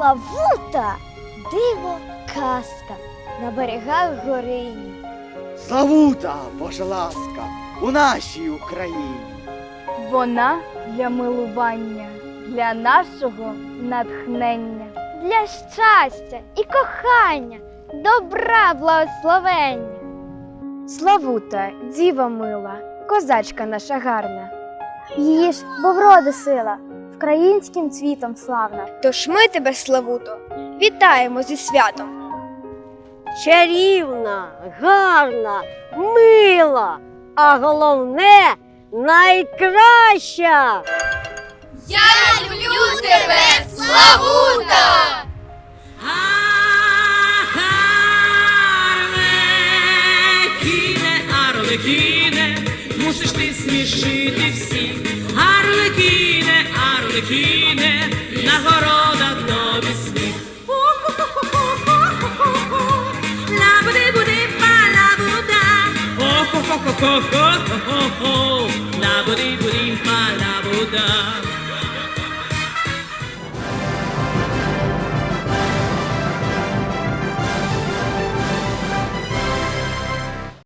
Славута, диво, казка на берегах горині. Славута, Божа ласка, у нашій Україні. Вона для милування, для нашого натхнення. Для щастя і кохання, добра благословення. Славута, діва мила, козачка наша гарна. Її ж, бо вроди сила, українським цвітом славна. Тож ми тебе, Славуто, вітаємо зі святом. чарівна, гарна, мила, а головне найкраща. Я люблю тебе, Славута! Арлекіне, Арлекіне, мусиш ти смішити всіх. Арлекіне, Арлекіне, нагорода тобі сміх. Лабуди-буди-па, лабуда. О-хо-хо-хо-хо-хо-хо-хо. Лабуди-буди-па, лабуда.